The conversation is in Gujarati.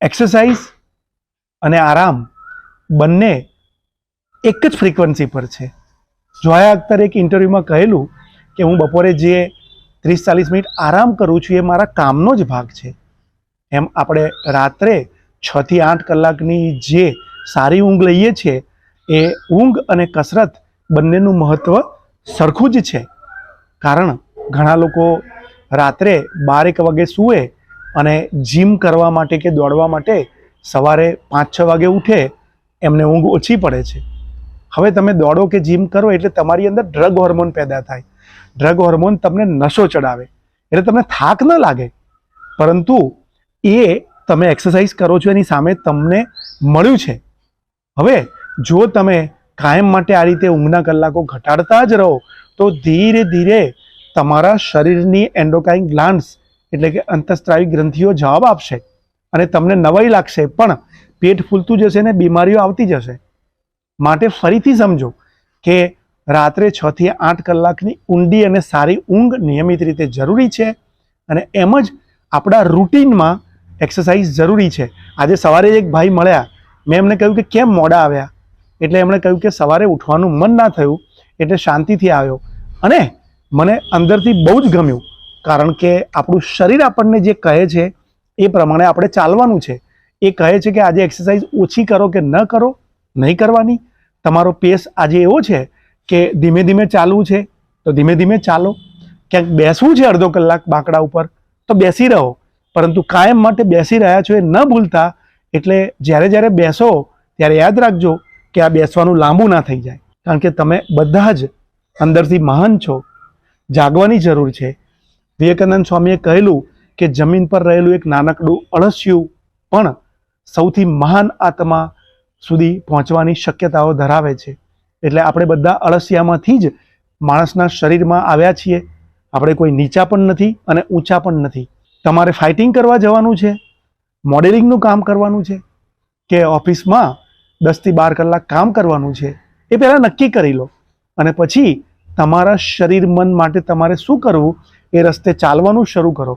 એક્સરસાઇઝ અને આરામ બંને એક જ ફ્રીક્વન્સી પર છે. જોયા અખ્તરે એક ઇન્ટરવ્યૂમાં કહેલું કે હું બપોરે જે ત્રીસ ચાલીસ મિનિટ આરામ કરું છું એ મારા કામનો જ ભાગ છે. એમ આપણે રાત્રે છથી આઠ કલાકની જે સારી ઊંઘ લઈએ છીએ એ ઊંઘ અને કસરત બંનેનું મહત્ત્વ સરખું જ છે. કારણ ઘણા લોકો રાત્રે બારેક વાગે સૂવે અને જીમ કરવા માટે કે દોડવા માટે સવારે પાંચ છ વાગે ઉઠે, એમને ઊંઘ ઓછી પડે છે. હવે તમે દોડો કે જીમ કરો એટલે તમારી અંદર ડ્રગ હોર્મોન પેદા થાય. ડ્રગ હોર્મોન તમને નશો ચડાવે. એટલે તમને થાક ન લાગે. પરંતુ એ તમે એક્સરસાઇઝ કરો છો એની સામે તમને મળ્યું છે. હવે જો તમે કાયમ માટે આ રીતે ઊંઘના કલાકો ઘટાડતા જ રહો, તો ધીરે ધીરે તમારા શરીરની એન્ડોકાઇન ગ્લાન્ડ્સ એટલે કે અંતસ્ત્રાવી ગ્રંથિઓ જવાબ આપશે અને તમને નવાઈ લાગશે, પણ પેટ ફૂલતું જશે ને બીમારીઓ આવતી જશે. માટે ફરીથી સમજો કે રાત્રે છ થી આઠ કલાકની ઊંડી અને સારી ઊંઘ નિયમિત રીતે જરૂરી છે અને એમ જ આપણા રૂટીનમાં એક્સરસાઇઝ જરૂરી છે. આજે સવારે એક ભાઈ મળ્યા. મેં એમને કહ્યું કે કેમ મોડા આવ્યા? એટલે એમણે કહ્યું કે સવારે ઉઠવાનું મન ના થયું એટલે શાંતિથી આવ્યો. અને મને અંદરથી બહુ જ ગમ્યું. કારણ કે આપણું શરીર આપણને જે કહે છે, એ પ્રમાણે આપણે ચાલવાનું છે. એ કહે છે કે આજે એક્સરસાઇઝ ઓછી કરો કે ન કરો? નહીં કરવાની. તમારો પેસ આજે એવો છે કે ધીમે ધીમે ચાલવું છે, તો ધીમે ધીમે ચાલો. ક્યાંક બેસવું છે અડધો કલાક બાંકડા ઉપર, તો બેસી રહો. પરંતુ કાયમ માટે બેસી રહ્યા છો એ ન ભૂલતા. એટલે જ્યારે જ્યારે બેસો, ત્યારે યાદ રાખજો કે આ બેસવાનું લાંબુ ના થઈ જાય. કારણ કે તમે બધા જ અંદરથી મહાન છો. જાગવાની જરૂર છે. વિવેકાનંદ સ્વામીએ કહેલું કે જમીન પર રહેલું એક નાનકડું અળસિયું પણ સૌથી મહાન આત્મા સુધી પહોંચવાની શક્યતાઓ ધરાવે છે. એટલે આપણે બધા અળસિયામાંથી જ માણસના શરીરમાં આવ્યા છીએ. આપણે કોઈ નીચા પણ નથી અને ઊંચા પણ નથી. તમારે ફાઇટિંગ કરવા જવાનું છે મોડેલિંગનું કામ કરવાનું છે કે ઓફિસમાં દસથી બાર કલાક કામ કરવાનું છે, એ પહેલાં નક્કી કરી લો. અને પછી તમારા શરીર મન માટે તમારે શું કરવું? એ રસ્તે ચાલવાનું શરૂ કરો.